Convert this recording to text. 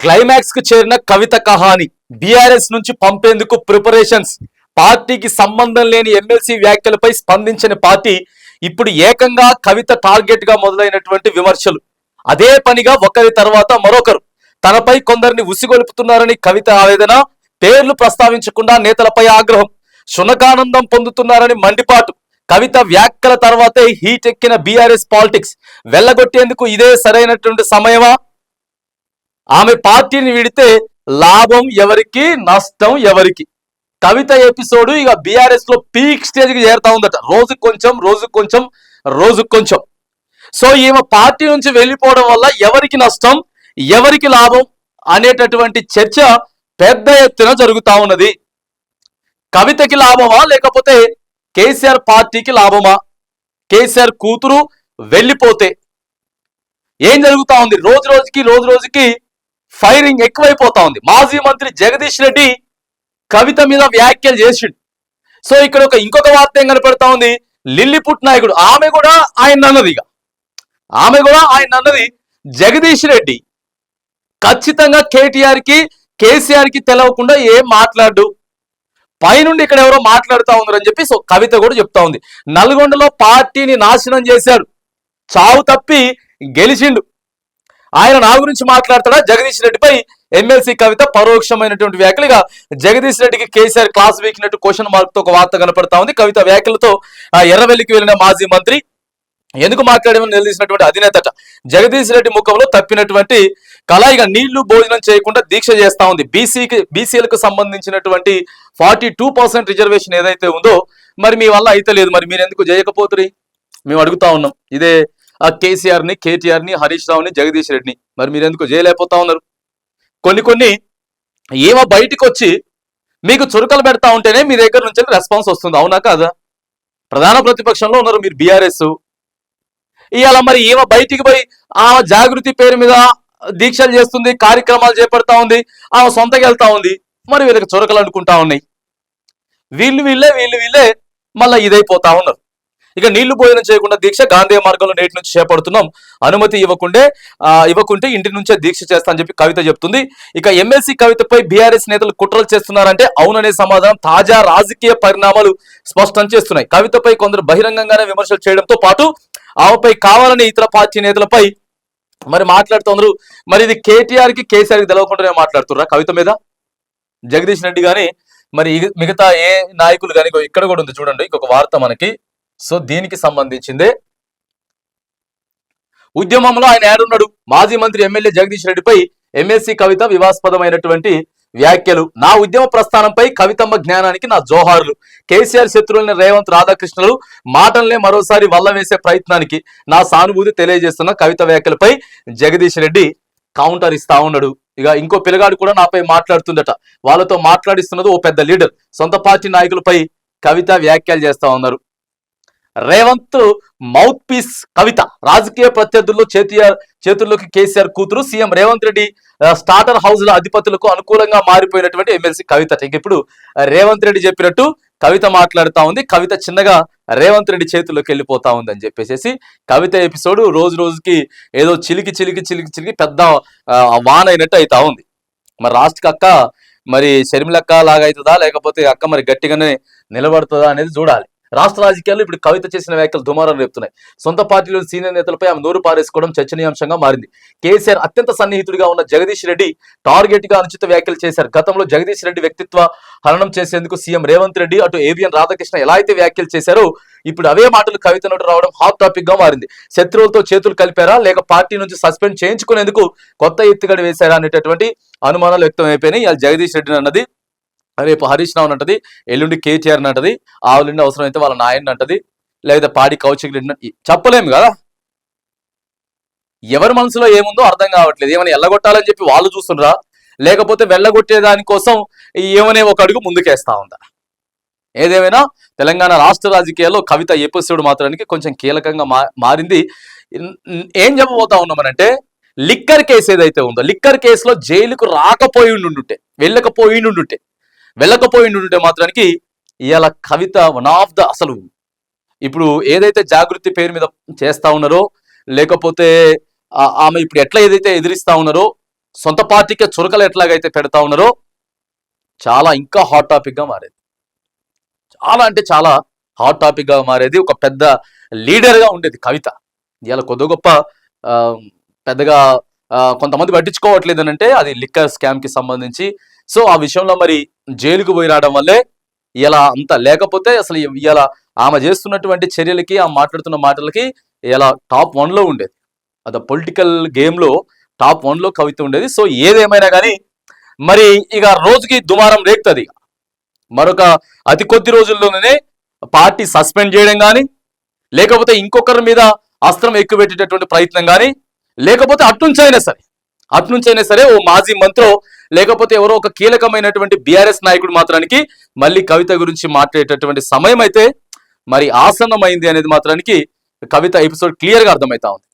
క్లైమాక్స్కు చేరిన కవిత కహాని బీఆర్ఎస్ నుంచి పంపేందుకు ప్రిపరేషన్స్ పార్టీకి సంబంధం లేని ఎమ్మెల్సీ వ్యాఖ్యలపై స్పందించిన పార్టీ ఇప్పుడు ఏకంగా కవిత టార్గెట్గా మొదలైనటువంటి విమర్శలు. అదే పనిగా ఒకరి తర్వాత మరొకరు. తనపై కొందరిని ఉసిగొలుపుతున్నారని కవిత ఆవేదన పేర్లు ప్రస్తావించకుండా నేతలపై ఆగ్రహం శునకానందం పొందుతున్నారని మండిపాటు. కవిత వ్యాఖ్యల తర్వాతే హీట్ ఎక్కిన బీఆర్ఎస్ పాలిటిక్స్ వెళ్ళగొట్టేందుకు ఇదే సరైనటువంటి సమయమా? ఆమె పార్టీని విడితే లాభం ఎవరికి నష్టం ఎవరికి? కవిత ఎపిసోడ్ ఇక బీఆర్ఎస్లో పీక్ స్టేజ్కి చేరుతా ఉందట. రోజు కొంచెం రోజు కొంచెం రోజు కొంచెం. సో ఈమె పార్టీ నుంచి వెళ్ళిపోవడం వల్ల ఎవరికి నష్టం ఎవరికి లాభం అనేటటువంటి చర్చ పెద్ద ఎత్తున జరుగుతా ఉన్నది. కవితకి లాభమా లేకపోతే కేసీఆర్ పార్టీకి లాభమా? కేసీఆర్ కూతురు వెళ్ళిపోతే ఏం జరుగుతా ఉంది? రోజు రోజుకి రోజు రోజుకి ఫైరింగ్ ఎక్కువైపోతా ఉంది. మాజీ మంత్రి జగదీష్ రెడ్డి కవిత మీద వ్యాఖ్యలు చేసిండు. సో ఇక్కడ ఒక ఇంకొక వార్త ఏం కనపడతా ఉంది? లిల్లిపుట్ నాయకుడు. ఆమె కూడా ఆయన అన్నది ఇక. ఆమె కూడా ఆయన అన్నది జగదీష్ రెడ్డి. ఖచ్చితంగా కేటీఆర్కి కేసీఆర్కి తెలవకుండా ఏం మాట్లాడు? పైనుండి ఇక్కడ ఎవరో మాట్లాడుతూ ఉన్నారని చెప్పి సో కవిత కూడా చెప్తా ఉంది. నల్గొండలో పార్టీని నాశనం చేశారు చావు తప్పి గెలిచిండు. ఆయన నా గురించి మాట్లాడతాడా? జగదీష్ రెడ్డిపై ఎమ్మెల్సీ కవిత పరోక్షమైనటువంటి వ్యాఖ్యలుగా జగదీష్ రెడ్డికి కేసీఆర్ క్లాస్ వీకినట్టు క్వశ్చన్ మార్క్తో ఒక వార్త కనపడతా ఉంది. కవిత వ్యాఖ్యలతో ఎర్రవెల్లికి వెళ్ళిన మాజీ మంత్రి ఎందుకు మాట్లాడమని నిలదీసినటువంటి అధినేతట? జగదీష్ రెడ్డి ముఖంలో తప్పినటువంటి కళాయిగా నీళ్ళు భోజనం చేయకుండా దీక్ష చేస్తా ఉంది. బీసీకి బీసీలకు సంబంధించినటువంటి ఫార్టీ టూ పర్సెంట్ రిజర్వేషన్ ఏదైతే ఉందో మరి మీ వల్ల అయితే లేదు. మరి మీరు ఎందుకు చేయకపోతురి మేము అడుగుతా ఉన్నాం. ఇదే కేసీఆర్ని కేటీఆర్ని హరీష్ రావుని జగదీష్ రెడ్డిని. మరి మీరు ఎందుకు చేయలేకపోతా ఉన్నారు? కొన్ని కొన్ని ఏమో బయటికి వచ్చి మీకు చురుకలు పెడతా ఉంటేనే మీ దగ్గర నుంచి రెస్పాన్స్ వస్తుంది. అవునా కాదా? ప్రధాన ప్రతిపక్షంలో ఉన్నారు మీరు బీఆర్ఎస్. ఇవాళ మరి ఈమె బయటికి పోయి ఆ జాగృతి పేరు మీద దీక్షలు చేస్తుంది కార్యక్రమాలు చేపడతా ఉంది ఆమె సొంతకి వెళ్తా ఉంది. మరి వీళ్ళకి చురకలు అనుకుంటా ఉన్నాయి. వీళ్ళు వీళ్ళే వీళ్ళు వీళ్ళే మళ్ళీ ఇదైపోతా ఉన్నారు. ఇక నీళ్ళు భోజనం చేయకుండా దీక్ష గాంధీ మార్గంలో నేటి నుంచి చేపడుతున్నాం. అనుమతి ఇవ్వకుండే ఇవ్వకుంటే ఇంటి నుంచే దీక్ష చేస్తా అని చెప్పి కవిత చెప్తుంది. ఇక ఎమ్మెల్సీ కవితపై బీఆర్ఎస్ నేతలు కుట్రలు చేస్తున్నారంటే అవుననే సమాధానం తాజా రాజకీయ పరిణామాలు స్పష్టం చేస్తున్నాయి. కవితపై కొందరు బహిరంగంగానే విమర్శలు చేయడంతో పాటు ఆమెపై కావాలని ఇతర పార్టీ నేతలపై మరి మాట్లాడుతున్నారు. మరి ఇది కేటీఆర్కి కేసీఆర్కి తెలవకుండానే మాట్లాడుతున్నారా కవిత మీద? జగదీష్ రెడ్డి గాని మరి మిగతా ఏ నాయకులు కానీ ఇక్కడ కూడా ఉంది చూడండి ఇంకొక వార్త మనకి. సో దీనికి సంబంధించిందే ఉద్యమంలో ఆయన ఏడున్నాడు? మాజీ మంత్రి ఎమ్మెల్యే జగదీష్ రెడ్డిపై ఎమ్మెల్సీ కవిత వివాస్పదమైనటువంటి వ్యాఖ్యలు. నా ఉద్యమ ప్రస్థానంపై కవితమ్మ జ్ఞానానికి నా జోహార్లు. కేసీఆర్ శత్రువులని రేవంత్ రాధాకృష్ణలు మాటలనే మరోసారి వల్ల వేసే ప్రయత్నానికి నా సానుభూతి తెలియజేస్తున్న కవిత వ్యాఖ్యలపై జగదీష్ రెడ్డి కౌంటర్ ఇస్తా ఉన్నాడు. ఇక ఇంకో పిల్లగాడు కూడా నాపై మాట్లాడుతుందట. వాళ్ళతో మాట్లాడిస్తున్నది ఓ పెద్ద లీడర్. సొంత పార్టీ నాయకులపై కవిత వ్యాఖ్యలు చేస్తా ఉన్నారు. Revanth mouth piece Kavitha. రాజకీయ ప్రత్యర్థుల్లో చేతియార్ చేతుల్లోకి కేసీఆర్ కూతురు CM Revanth Reddy starter starter హౌస్ల అధిపతులకు అనుకూలంగా మారిపోయినటువంటి ఎమ్మెల్సీ కవిత. ఇప్పుడు రేవంత్ రెడ్డి చెప్పినట్టు కవిత మాట్లాడుతూ ఉంది. కవిత చిన్నగా రేవంత్ రెడ్డి చేతుల్లోకి వెళ్ళిపోతా ఉంది అని చెప్పేసి కవిత ఎపిసోడ్ రోజు రోజుకి ఏదో చిలికి చిలికి చిలికి చిలికి పెద్ద వాన్ వాన అయినట్టు అవుతా ఉంది. మరి లాస్ట్కి అక్క మరి షర్మిలక్క లాగా అవుతుందా లేకపోతే అక్క మరి గట్టిగానే నిలబడుతుందా అనేది చూడాలి. రాష్ట్ర రాజకీయాల్లో ఇప్పుడు కవిత చేసిన వ్యాఖ్యలు దుమారం రేపుతున్నాయి. సొంత పార్టీలోని సీనియర్ నేతలపై ఆమె నోరు పారేసుకోవడం చర్చనీయాంశంగా మారింది. కేసీఆర్ అత్యంత సన్నిహితుడిగా ఉన్న జగదీష్ రెడ్డి టార్గెట్గా అనుచిత వ్యాఖ్యలు చేశారు. గతంలో జగదీష్ రెడ్డి వ్యక్తిత్వ హరణం చేసేందుకు సీఎం రేవంత్ రెడ్డి అటు ఏవిఎన్ రాధాకృష్ణ ఎలా అయితే వ్యాఖ్యలు చేశారో ఇప్పుడు అవే మాటలు కవిత నోటి రావడం హాట్ టాపిక్గా మారింది. శత్రువులతో చేతులు కలిపారా లేక పార్టీ నుంచి సస్పెండ్ చేయించుకునేందుకు కొత్త ఎత్తుగడ వేశారా అనేటటువంటి అనుమానాలు వ్యక్తం అయిపోయినాయి జగదీష్ రెడ్డి అన్నది రేపు హరీష్ రావు అంటది ఎల్లుండి కేటీఆర్ అంటది ఆవులుండి అవసరమైతే వాళ్ళ నాయన్ని అంటది లేకపోతే పాడి కౌశిక్ రెడ్డి చెప్పలేము కదా? ఎవరి మనసులో ఏముందో అర్థం కావట్లేదు. ఏమైనా ఎల్లగొట్టాలని చెప్పి వాళ్ళు చూస్తుండ్రా? లేకపోతే వెళ్ళగొట్టే దానికోసం ఏమనే ఒక అడుగు ముందుకేస్తా ఉందా? ఏదేమైనా తెలంగాణ రాష్ట్ర రాజకీయాల్లో కవిత ఎపిసోడ్ మాత్రానికి కొంచెం కీలకంగా మా- మారింది. ఏం చెప్పబోతా ఉన్నామనంటే లిక్కర్ కేసు ఏదైతే ఉందో లిక్కర్ కేసులో జైలుకు రాకపోయి ఉండుంటే వెళ్ళకపోయి ఉండుంటే వెళ్ళకపోయి ఉంటే మాత్రానికి ఇవాళ కవిత వన్ ఆఫ్ ద అసలు. ఇప్పుడు ఏదైతే జాగృతి పేరు మీద చేస్తా ఉన్నారో లేకపోతే ఆమె ఇప్పుడు ఎట్లా ఏదైతే ఎదిరిస్తా ఉన్నారో సొంత పార్టీకే చురకలు ఎట్లాగైతే పెడతా ఉన్నారో చాలా ఇంకా హాట్ టాపిక్గా మారేది. చాలా అంటే చాలా హాట్ టాపిక్గా మారేది. ఒక పెద్ద లీడర్గా ఉండేది కవిత. ఇవాళ కొద్ది గొప్ప పెద్దగా కొంతమంది పట్టించుకోవట్లేదు అంటే అది లిక్కర్ స్కామ్కి సంబంధించి సో ఆ విషయంలో మరి జైలుకు పోయి రావడం వల్లే ఇలా అంత లేకపోతే అసలు ఇలా ఆమె చేస్తున్నటువంటి చర్యలకి ఆమె మాట్లాడుతున్న మాటలకి ఇలా టాప్ వన్లో ఉండేది. అది పొలిటికల్ గేమ్లో టాప్ వన్లో కవిత ఉండేది. సో ఏదేమైనా కానీ మరి ఇక రోజుకి దుమారం రేగుతుంది మరొక అతి కొద్ది రోజుల్లోనే పార్టీ సస్పెండ్ చేయడం కానీ లేకపోతే ఇంకొకరి మీద అస్త్రం ఎక్కుపెట్టేటటువంటి ప్రయత్నం కానీ లేకపోతే అట్నుంచైనా సరే అట్నుంచైనా సరే ఓ మాజీ మంత్రో లేకపోతే ఎవరో ఒక కీలకమైనటువంటి బీఆర్ఎస్ నాయకుడు మాత్రానికి మళ్ళీ కవిత గురించి మాట్లాడేటటువంటి సమయం అయితే మరి ఆసన్నమైంది అనేది మాత్రానికి కవిత ఎపిసోడ్ క్లియర్గా అర్థమవుతా ఉంది.